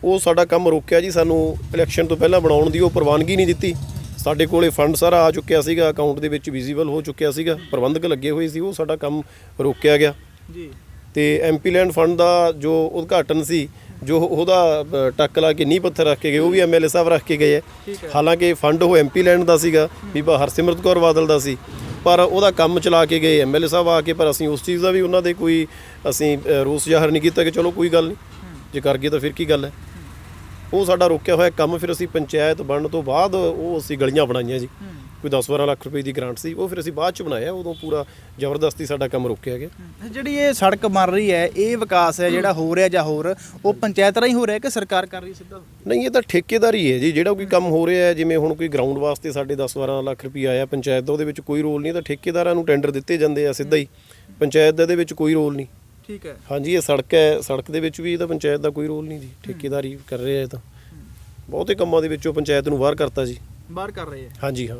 ਉਹ ਸਾਡਾ ਕੰਮ ਰੋਕਿਆ ਜੀ ਸਾਨੂੰ ਇਲੈਕਸ਼ਨ ਤੋਂ ਪਹਿਲਾਂ ਬਣਾਉਣ ਦੀ ਉਹ ਪ੍ਰਵਾਨਗੀ ਨਹੀਂ ਦਿੱਤੀ। ਸਾਡੇ ਕੋਲੇ ਫੰਡ ਸਾਰਾ ਆ ਚੁੱਕਿਆ ਸੀਗਾ ਅਕਾਊਂਟ ਦੇ ਵਿੱਚ ਵਿਜ਼ੀਬਲ ਹੋ ਚੁੱਕਿਆ ਸੀਗਾ ਪ੍ਰਬੰਧਕ ਲੱਗੇ ਹੋਏ ਸੀ ਉਹ ਸਾਡਾ ਕੰਮ ਰੋਕਿਆ ਗਿਆ। ਜੀ। ਤੇ ਐਮਪੀ ਲੈਂਡ ਫੰਡ ਦਾ ਜੋ ਉਦਘਾਟਨ ਸੀ ਜੋ ਉਹਦਾ ਟੱਕ ਲਾ ਕੇ ਨੀਂਹ ਪੱਥਰ ਰੱਖ ਕੇ ਗਏ ਉਹ ਵੀ ਐਮਐਲਏ ਸਾਹਿਬ ਰੱਖ ਕੇ ਗਏ ਹੈ। ਹਾਲਾਂਕਿ ਫੰਡ ਉਹ ਐਮਪੀ ਲੈਂਡ ਦਾ ਸੀਗਾ ਬੀਬਾ ਹਰਸਿਮਰਤ ਕੌਰ ਬਾਦਲ ਦਾ ਸੀ ਪਰ ਉਹਦਾ ਕੰਮ ਚਲਾ ਕੇ ਗਏ ਐਮਐਲਏ ਸਾਹਿਬ ਆ ਕੇ ਪਰ ਅਸੀਂ ਉਸ ਚੀਜ਼ ਦਾ ਵੀ ਉਹਨਾਂ ਦੇ ਕੋਈ ਅਸੀਂ ਰੋਸ ਜ਼ਾਹਰ ਨਹੀਂ ਕੀਤਾ ਕਿ ਚਲੋ ਕੋਈ ਗੱਲ ਨਹੀਂ ਜੇ ਕਰ ਗਏ ਤਾਂ ਫਿਰ ਕੀ ਗੱਲ ਹੈ ਉਹ ਸਾਡਾ ਰੋਕਿਆ ਹੋਇਆ ਕੰਮ ਫਿਰ ਅਸੀਂ ਪੰਚਾਇਤ ਬਣਨ ਤੋਂ ਬਾਅਦ ਉਹ ਅਸੀਂ ਗਲੀਆਂ ਬਣਾਈਆਂ ਜੀ। ਕੋਈ 10-12 ਲੱਖ ਰੁਪਏ ਦੀ ਗ੍ਰਾਂਟ ਸੀ ਉਹ ਫਿਰ ਅਸੀਂ ਬਾਅਦ ਚ ਬਣਾਇਆ ਉਦੋਂ ਪੂਰਾ ਜ਼ਬਰਦਸਤੀ ਸਾਡਾ ਕੰਮ ਰੋਕਿਆ ਗਿਆ। ਜਿਹੜੀ ਇਹ ਸੜਕ ਬਣ ਰਹੀ ਹੈ ਇਹ ਵਿਕਾਸ ਹੈ ਜਿਹੜਾ ਹੋ ਰਿਹਾ ਜਾਂ ਹੋਰ ਉਹ ਪੰਚਾਇਤ ਰਾਹੀਂ ਹੋ ਰਿਹਾ ਕਿ ਸਰਕਾਰ ਕਰ ਰਹੀ ਸਿੱਧਾ? ਨਹੀਂ ਇਹ ਤਾਂ ਠੇਕੇਦਾਰੀ ਹੈ ਜੀ ਜਿਹੜਾ ਕੋਈ ਕੰਮ ਹੋ ਰਿਹਾ ਹੈ ਜਿਵੇਂ ਹੁਣ ਕੋਈ ਗਰਾਊਂਡ ਵਾਸਤੇ ਸਾਡੇ 10-12 ਲੱਖ ਰੁਪਏ ਆਇਆ ਪੰਚਾਇਤ ਦਾ ਉਹਦੇ ਵਿੱਚ ਕੋਈ ਰੋਲ ਨਹੀਂ ਤਾਂ ਠੇਕੇਦਾਰਾਂ ਨੂੰ ਟੈਂਡਰ ਦਿੱਤੇ ਜਾਂਦੇ ਆ ਸਿੱਧਾ ਹੀ। ਪੰਚਾਇਤ ਦਾ ਇਹਦੇ ਵਿੱਚ ਕੋਈ ਰੋਲ ਨਹੀਂ। ਠੀਕ ਹੈ। ਹਾਂਜੀ ਇਹ ਸੜਕ ਹੈ। ਸੜਕ ਦੇ ਵਿੱਚ ਵੀ ਇਹਦਾ ਪੰਚਾਇਤ ਦਾ ਕੋਈ ਰੋਲ ਨਹੀਂ ਜੀ। ਠੇਕੇਦਾਰੀ ਕਰ ਰਿਹਾ ਇਹ ਤਾਂ। ਬਹੁਤੇ ਕੰਮਾਂ ਦੇ ਵਿੱਚੋਂ ਪੰਚਾਇਤ ਨੂੰ ਬਾਹਰ ਕਰਤਾ ਜੀ। ਬਾਹਰ ਕਰ ਰਹੇ ਹੈ ਹਾਂਜੀ ਹਾਂ।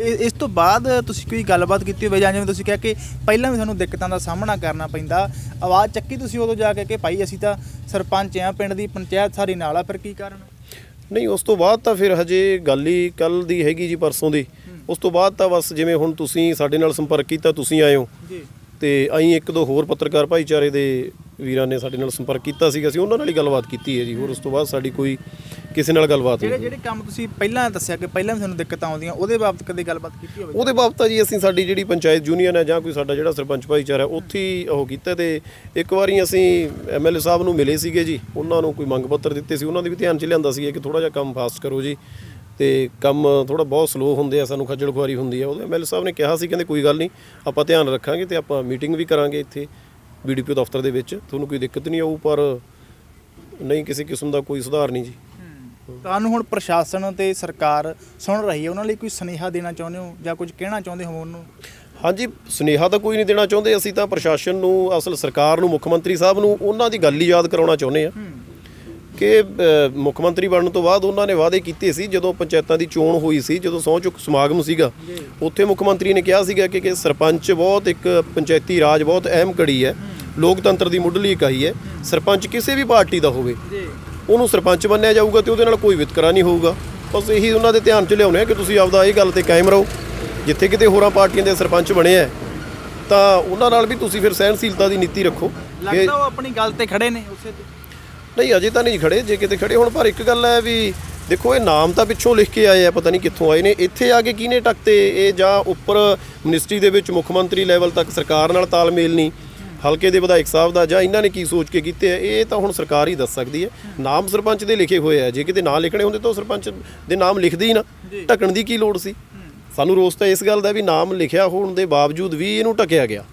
ਇਸ ਤੋਂ ਬਾਅਦ ਤੁਸੀਂ ਕੋਈ ਗੱਲਬਾਤ ਕੀਤੀ ਹੋਵੇ ਜਾਂ ਜਿਵੇਂ ਤੁਸੀਂ ਕਿਹਾ ਕਿ ਪਹਿਲਾਂ ਵੀ ਸਾਨੂੰ ਦਿੱਕਤਾਂ ਦਾ ਸਾਹਮਣਾ ਕਰਨਾ ਪੈਂਦਾ ਆਵਾਜ਼ ਚੱਕੀ ਤੁਸੀਂ ਉਦੋਂ ਜਾ ਕੇ ਕਿ ਭਾਈ ਅਸੀਂ ਤਾਂ ਸਰਪੰਚ ਆ ਪਿੰਡ ਦੀ ਪੰਚਾਇਤ ਸਾਰੀ ਨਾਲ ਆ ਫਿਰ ਕੀ ਕਾਰਨ ਨਹੀਂ ਉਸ ਤੋਂ ਬਾਅਦ ਤਾਂ ਫਿਰ ਹਜੇ ਗੱਲ ਹੀ ਕੱਲ ਦੀ ਹੈਗੀ ਜੀ ਪਰਸੋਂ ਦੀ। ਉਸ ਤੋਂ ਬਾਅਦ ਤਾਂ ਬਸ ਜਿਵੇਂ ਹੁਣ ਤੁਸੀਂ ਸਾਡੇ ਨਾਲ ਸੰਪਰਕ ਕੀਤਾ ਤੁਸੀਂ ਆਏ ਹੋ। ਜੀ। ਤੇ ਅਸੀਂ ਇੱਕ ਦੋ ਹੋਰ ਪੱਤਰਕਾਰ ਭਾਈਚਾਰੇ ਦੇ ਵੀਰਾਂ ਨੇ ਸਾਡੇ ਨਾਲ ਸੰਪਰਕ ਕੀਤਾ ਸੀਗਾ ਅਸੀਂ ਉਹਨਾਂ ਨਾਲ ਹੀ ਗੱਲਬਾਤ ਕੀਤੀ ਹੈ ਜੀ। ਹੋਰ ਉਸ ਤੋਂ ਬਾਅਦ ਸਾਡੀ ਕੋਈ ਕਿਸੇ ਨਾਲ ਗੱਲਬਾਤ ਜਿਹੜੇ ਨਹੀਂ ਜਿਹੜੇ ਕੰਮ ਤੁਸੀਂ ਪਹਿਲਾਂ ਦੱਸਿਆ ਕਿ ਪਹਿਲਾਂ ਵੀ ਸਾਨੂੰ ਦਿੱਕਤਾਂ ਆਉਂਦੀਆਂ ਉਹਦੇ ਬਾਬਤ ਕਦੇ ਗੱਲਬਾਤ ਕੀਤੀ ਹੋਵੇ? ਉਹਦੇ ਬਾਬਤ ਤਾਂ ਜੀ ਅਸੀਂ ਸਾਡੀ ਜਿਹੜੀ ਪੰਚਾਇਤ ਯੂਨੀਅਨ ਹੈ ਜਾਂ ਕੋਈ ਸਾਡਾ ਜਿਹੜਾ ਸਰਪੰਚ ਭਾਈਚਾਰਾ ਉੱਥੇ ਹੀ ਉਹ ਕੀਤਾ ਤੇ ਇੱਕ ਵਾਰੀ ਅਸੀਂ ਐਮਐਲਏ ਸਾਹਿਬ ਨੂੰ ਮਿਲੇ ਸੀਗੇ ਜੀ ਉਹਨਾਂ ਨੂੰ ਕੋਈ ਮੰਗ ਪੱਤਰ ਦਿੱਤੇ ਸੀ ਉਹਨਾਂ ਦੇ ਵੀ ਧਿਆਨ 'ਚ ਲਿਆਂਦਾ ਸੀ ਕਿ ਥੋੜਾ ਜਿਹਾ ਕੰਮ ਫਾਸਟ ਕਰੋ ਜੀ। ਤੇ ਕੰਮ ਥੋੜਾ ਬਹੁਤ ਸਲੋ ਹੁੰਦੇ ਆ ਸਾਨੂੰ ਖੱਜਲ ਖੁਆਰੀ ਹੁੰਦੀ ਆ। ਉਹਦੇ ਐਮਐਲਏ ਸਾਹਿਬ ਨੇ ਕਿਹਾ ਸੀ ਕਹਿੰਦੇ ਕੋਈ ਗੱਲ ਨਹੀਂ ਆਪਾਂ ਧਿਆਨ ਰੱਖਾਂਗੇ ਤੇ ਆਪਾਂ ਮੀਟਿੰਗ ਵੀ ਕਰਾਂਗੇ ਇੱਥੇ ਬੀਡੀਪੀਓ ਦਫ਼ਤਰ ਦੇ ਵਿੱਚ। ਤੁਹਾਨੂੰ ਕੋਈ ਦਿੱਕਤ ਨਹੀਂ ਆਊ ਪਰ ਨਹੀਂ ਕਿਸੇ ਕਿਸਮ ਦਾ ਕੋਈ ਸੁਧਾਰ ਨਹੀਂ ਜੀ। ਤੁਹਾਨੂੰ ਹੁਣ ਪ੍ਰਸ਼ਾਸਨ ਤੇ ਸਰਕਾਰ ਸੁਣ ਰਹੀ ਹੈ ਉਹਨਾਂ ਲਈ ਕੋਈ ਸੁਨੇਹਾ ਦੇਣਾ ਚਾਹੁੰਦੇ ਹੋ ਜਾਂ ਕੁਝ ਕਹਿਣਾ ਚਾਹੁੰਦੇ ਹੋ ਉਹਨੂੰ? ਹਾਂਜੀ ਸੁਨੇਹਾ ਤਾਂ ਕੋਈ ਨਹੀਂ ਦੇਣਾ ਚਾਹੁੰਦੇ। ਅਸੀਂ ਤਾਂ ਪ੍ਰਸ਼ਾਸਨ ਨੂੰ ਅਸਲ ਸਰਕਾਰ ਨੂੰ ਮੁੱਖ ਮੰਤਰੀ ਸਾਹਿਬ ਨੂੰ ਉਹਨਾਂ ਦੀ ਗੱਲ ਹੀ ਯਾਦ ਕਰਾਉਣਾ ਚਾਹੁੰਦੇ ਆ। ਕਿ ਮੁੱਖ ਮੰਤਰੀ ਬਣਨ ਤੋਂ ਬਾਅਦ ਉਹਨਾਂ ਨੇ ਵਾਅਦੇ ਕੀਤੇ ਸੀ ਜਦੋਂ ਪੰਚਾਇਤਾਂ ਦੀ ਚੋਣ ਹੋਈ ਸੀ ਜਦੋਂ ਸਹੁੰ ਚੁੱਕ ਸਮਾਗਮ ਸੀਗਾ ਉੱਥੇ ਮੁੱਖ ਮੰਤਰੀ ਨੇ ਕਿਹਾ ਸੀਗਾ ਕਿ ਕਿ ਸਰਪੰਚ ਬਹੁਤ ਇੱਕ ਪੰਚਾਇਤੀ ਰਾਜ ਬਹੁਤ ਅਹਿਮ ਕੜੀ ਹੈ ਲੋਕਤੰਤਰ ਦੀ ਮੁੱਢਲੀ ਇਕਾਈ ਹੈ ਸਰਪੰਚ ਕਿਸੇ ਵੀ ਪਾਰਟੀ ਦਾ ਹੋਵੇ ਉਹਨੂੰ ਸਰਪੰਚ ਮੰਨਿਆ ਜਾਊਗਾ ਤੇ ਉਹਦੇ ਨਾਲ ਕੋਈ ਵਿਤਕਰਾ ਨਹੀਂ ਹੋਊਗਾ। ਬਸ ਇਹੀ ਉਹਨਾਂ ਦੇ ਧਿਆਨ 'ਚ ਲਿਆਉਣੇ ਆ ਕਿ ਤੁਸੀਂ ਆਪਦਾ ਇਹ ਗੱਲ ਤੇ ਕਾਇਮ ਰਹੋ ਜਿੱਥੇ ਕਿਤੇ ਹੋਰਾਂ ਪਾਰਟੀਆਂ ਦੇ ਸਰਪੰਚ ਬਣੇ ਆ ਤਾਂ ਉਹਨਾਂ ਨਾਲ ਵੀ ਤੁਸੀਂ ਫਿਰ ਸਹਿਨਸ਼ੀਲਤਾ ਦੀ ਨੀਤੀ ਰੱਖੋ ਲੱਗਦਾ ਉਹ ਆਪਣੀ ਗੱਲ ਤੇ ਖੜੇ ਨੇ ਉਸੇ ਤੇ। ਨਹੀਂ ਅਜੇ ਤਾਂ ਨਹੀਂ ਖੜੇ ਜੇ ਕਿਤੇ ਖੜੇ ਹੁਣ ਪਰ ਇੱਕ ਗੱਲ ਹੈ ਵੀ ਦੇਖੋ ਇਹ ਨਾਮ ਤਾਂ ਪਿੱਛੋਂ ਲਿਖ ਕੇ ਆਏ ਆ ਪਤਾ ਨਹੀਂ ਕਿੱਥੋਂ ਆਏ ਨੇ। ਇੱਥੇ ਆ ਕੇ ਕਿਹਨੇ ਟੱਕਤੇ? ਇਹ ਜਾਂ ਉੱਪਰ ਮਿਨਿਸਟਰੀ ਦੇ ਵਿੱਚ ਮੁੱਖ ਮੰਤਰੀ ਲੈਵਲ ਤੱਕ ਸਰਕਾਰ ਨਾਲ ਤਾਲਮੇਲ ਨਹੀਂ ਹਲਕੇ ਦੇ ਵਿਧਾਇਕ ਸਾਹਿਬ ਦਾ ਜਾਂ ਇਹਨਾਂ ਨੇ ਕੀ ਸੋਚ ਕੇ ਕੀਤੇ ਆ ਇਹ ਤਾਂ ਹੁਣ ਸਰਕਾਰ ਹੀ ਦੱਸ ਸਕਦੀ ਹੈ। ਨਾਮ ਸਰਪੰਚ ਦੇ ਲਿਖੇ ਹੋਏ ਆ ਜੇ ਕਿਤੇ ਨਾਂ ਲਿਖਣੇ ਹੁੰਦੇ ਤਾਂ ਸਰਪੰਚ ਦੇ ਨਾਮ ਲਿਖਦੇ ਹੀ ਨਾ। ਢੱਕਣ ਦੀ ਕੀ ਲੋੜ ਸੀ? ਸਾਨੂੰ ਰੋਸ ਤਾਂ ਇਸ ਗੱਲ ਦਾ ਵੀ ਨਾਮ ਲਿਖਿਆ ਹੋਣ ਦੇ ਬਾਵਜੂਦ ਵੀ ਇਹਨੂੰ ਢੱਕਿਆ ਗਿਆ।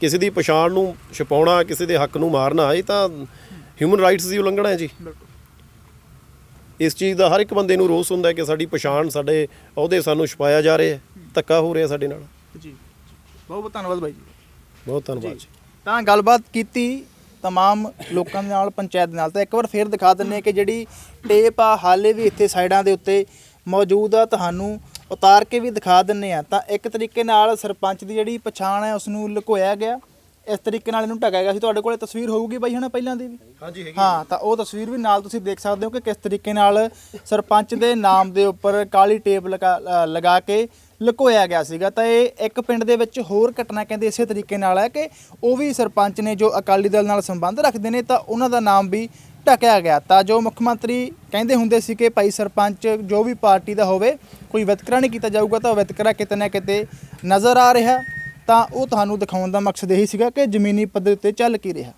ਕਿਸੇ ਦੀ ਪਛਾਣ ਨੂੰ ਛਪਾਉਣਾ ਕਿਸੇ ਦੇ ਹੱਕ ਨੂੰ ਮਾਰਨਾ ਇਹ ਤਾਂ ਹਿਊਮਨ ਰਾਈਟਸ ਦੀ ਉਲੰਘਣਾ ਹੈ ਜੀ। ਇਸ ਚੀਜ਼ ਦਾ ਹਰ ਇੱਕ ਬੰਦੇ ਨੂੰ ਰੋਸ ਹੁੰਦਾ ਹੈ ਕਿ ਸਾਡੀ ਪਛਾਣ ਸਾਡੇ ਅਹੁਦੇ ਸਾਨੂੰ ਛਪਾਇਆ ਜਾ ਰਿਹਾ ਹੈ ਧੱਕਾ ਹੋ ਰਿਹਾ ਸਾਡੇ ਨਾਲ। ਜੀ। ਬਹੁਤ ਬਹੁਤ ਧੰਨਵਾਦ ਬਾਈ ਜੀ। ਬਹੁਤ ਧੰਨਵਾਦ ਜੀ। ਤਾਂ ਗੱਲਬਾਤ ਕੀਤੀ ਤਮਾਮ ਲੋਕਾਂ ਦੇ ਨਾਲ ਪੰਚਾਇਤ ਦੇ ਨਾਲ। ਤਾਂ ਇੱਕ ਵਾਰ ਫੇਰ ਦਿਖਾ ਦਿੰਨੇ ਕਿ ਜਿਹੜੀ ਟੇਪ ਆ ਹਾਲੇ ਵੀ ਇੱਥੇ ਸਾਈਡਾਂ ਦੇ ਉੱਤੇ ਮੌਜੂਦ ਆ। ਤੁਹਾਨੂੰ ਉਤਾਰ ਕੇ ਵੀ ਦਿਖਾ ਦਿੰਨੇ ਆ ਤਾਂ ਇੱਕ ਤਰੀਕੇ ਨਾਲ ਸਰਪੰਚ ਦੀ ਜਿਹੜੀ ਪਛਾਣ ਹੈ ਉਸ ਨੂੰ ਲੁਕੋਇਆ ਗਿਆ। ਇਸ ਤਰੀਕੇ ਨਾਲ ਇਹਨੂੰ ਢਕਿਆ ਗਿਆ ਸੀ ਤੁਹਾਡੇ ਕੋਲੇ ਤਸਵੀਰ ਹੋਊਗੀ ਬਾਈ ਹਨਾ ਪਹਿਲਾਂ ਦੀ ਵੀ? ਹਾਂਜੀ ਹਾਂ ਤਾਂ ਉਹ ਤਸਵੀਰ ਵੀ ਨਾਲ ਤੁਸੀਂ ਦੇਖ ਸਕਦੇ ਹੋ ਕਿ ਕਿਸ ਤਰੀਕੇ ਨਾਲ ਸਰਪੰਚ ਦੇ ਨਾਮ ਦੇ ਉੱਪਰ ਕਾਲੀ ਟੇਪ ਲਗਾ ਅ, ਲਗਾ ਕੇ ਲੁਕੋਇਆ ਗਿਆ ਸੀਗਾ। ਤਾਂ ਇਹ ਇੱਕ ਪਿੰਡ ਦੇ ਵਿੱਚ ਹੋਰ ਘਟਨਾ ਕਹਿੰਦੇ ਇਸੇ ਤਰੀਕੇ ਨਾਲ ਹੈ ਕਿ ਉਹ ਵੀ ਸਰਪੰਚ ਨੇ ਜੋ ਅਕਾਲੀ ਦਲ ਨਾਲ ਸੰਬੰਧ ਰੱਖਦੇ ਨੇ ਤਾਂ ਉਹਨਾਂ ਦਾ ਨਾਮ ਵੀ ਢਕਿਆ ਗਿਆ। ਤਾਂ ਜੋ ਮੁੱਖ ਮੰਤਰੀ ਕਹਿੰਦੇ ਹੁੰਦੇ ਸੀ ਕਿ ਭਾਈ ਸਰਪੰਚ ਜੋ ਵੀ ਪਾਰਟੀ ਦਾ ਹੋਵੇ ਕੋਈ ਵਿਤਕਰਾ ਨਹੀਂ ਕੀਤਾ ਜਾਊਗਾ ਤਾਂ ਵਿਤਕਰਾ ਕਿਤੇ ਨਾ ਕਿਤੇ ਨਜ਼ਰ ਆ ਰਿਹਾ। ਤਾਂ ਉਹ ਤੁਹਾਨੂੰ ਦਿਖਾਉਣ ਦਾ ਮਕਸਦ ਇਹੀ ਸੀਗਾ ਕਿ ਜ਼ਮੀਨੀ ਪੱਧਰ ਉੱਤੇ ਚੱਲ ਕੀ ਰਿਹਾ।